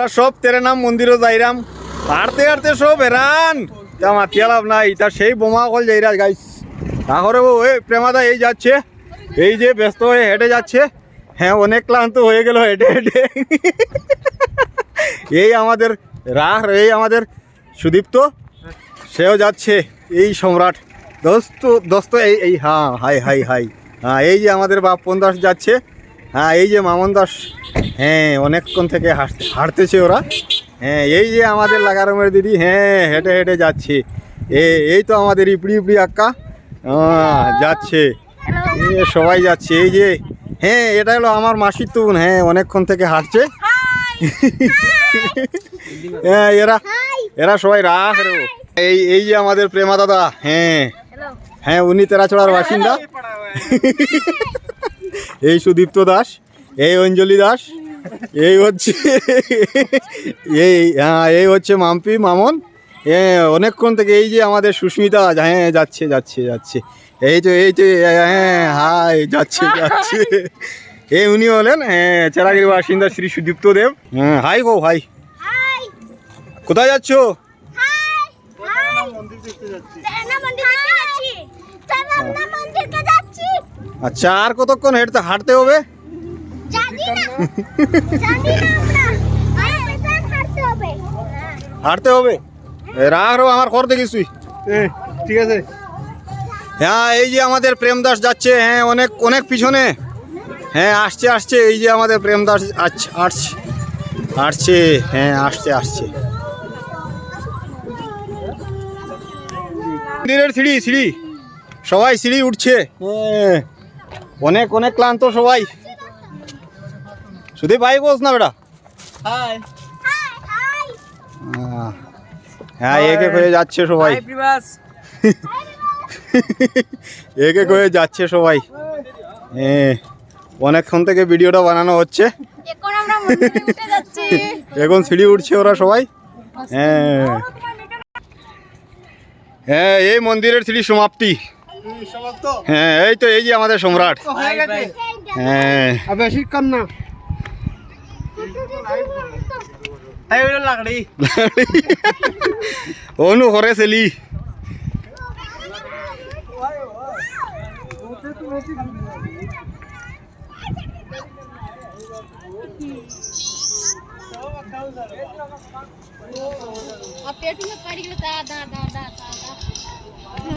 আমরা সব তেরে নাম মন্দিরও যাইরাম। হাঁটতে হাঁটতে সব হেরান। তা মাতিয়া লাভ নাই, তা সেই বোমা কল যাইরা গাইস। তাহলে ওই প্রেমাদা এই যাচ্ছে। এই যে ব্যস্ত হয়ে হেঁটে যাচ্ছে। হ্যাঁ অনেক ক্লান্ত হয়ে গেল হেঁটে হেঁটে। এই আমাদের রাহ, এই আমাদের সুদীপ্ত। সেও যাচ্ছে, এই সম্রাট। দোস্ত দোস্ত, এই এই হ্যাঁ হাই হাই হাই। হ্যাঁ এই যে আমাদের বাপন দাস যাচ্ছে। হ্যাঁ এই যে মামন দাস। হ্যাঁ অনেকক্ষণ থেকে হাঁটতে হাঁটতেছে ওরা। হ্যাঁ এই যে আমাদের লাগারমের দিদি হ্যাঁ হেঁটে হেঁটে যাচ্ছে। এ, এই তো আমাদের ইপড়ি ইপড়ি আক্কা। যাচ্ছে। সবাই যাচ্ছে, এই যে। হ্যাঁ এটা হলো আমার মাসির তুন। হ্যাঁ অনেকক্ষণ থেকে হাঁটছে। হ্যাঁ এরা এরা সবাই রাখ এই এই যে আমাদের প্রেমা দাদা। হ্যাঁ। হ্যাঁ উনি তেরাচড়ার বাসিন্দা। এই সুদীপ্ত দাস এই অঞ্জলি দাস এই হচ্ছে এই হ্যাঁ এই হচ্ছে মাম্পি মামন। হ্যাঁ অনেকক্ষণ থেকে এই যে আমাদের সুস্মিতা হ্যাঁ যাচ্ছে যাচ্ছে যাচ্ছে। এই তো এই তো হ্যাঁ হাই যাচ্ছে যাচ্ছে। এই উনি হলেন হ্যাঁ চেরাগির বাসিন্দা শ্রী সুদীপ্ত দেব। হ্যাঁ হাই গো হাই। হাই। কোথায় যাচ্ছ? Hi hi. তারা মন্দির দেখতে যাচ্ছি। আচ্ছা আর কতক্ষণ হেঁটতে হাঁটতে হবে? জানি না। জানি না আমরা। আরে বেতন হারতে হবে। হাঁটতে হবে? রাখ রো আমার কর দেখিস তুই। ঠিক আছে। হ্যাঁ এই যে আমাদের প্রেম দাস যাচ্ছে হ্যাঁ অনেক অনেক পিছনে। হ্যাঁ আসছে আসছে এই যে আমাদের প্রেম দাস আচ্ছা আসছে আসছে হ্যাঁ আসছে আসছে। মন্দিরের সিঁড়ি সিঁড়ি। সবাই সিঁড়ি উঠছে। হ্যাঁ। অনেক অনেক ক্লান্ত সবাই। শুধু ভাই বস না বেটা? হাই হাই হাই আহ, হ্যাঁ এক এক হয়ে যাচ্ছে সবাই। এক এক হয়ে যাচ্ছে সবাই। হ্যাঁ অনেকক্ষণ থেকে ভিডিওটা বানানো হচ্ছে। এখন আমরা মন্দিরে উঠে যাচ্ছি। এখন সিঁড়ি উঠছে ওরা সবাই। হ্যাঁ। হ্যাঁ এই মন্দিরের সিঁড়ি সমাপ্ত। হ্যাঁ এই তো এই যে আমাদের সম্রাট। হ্যাঁ বেশিক্ষণ না। অনু করে চেলি पेट में पड़ गया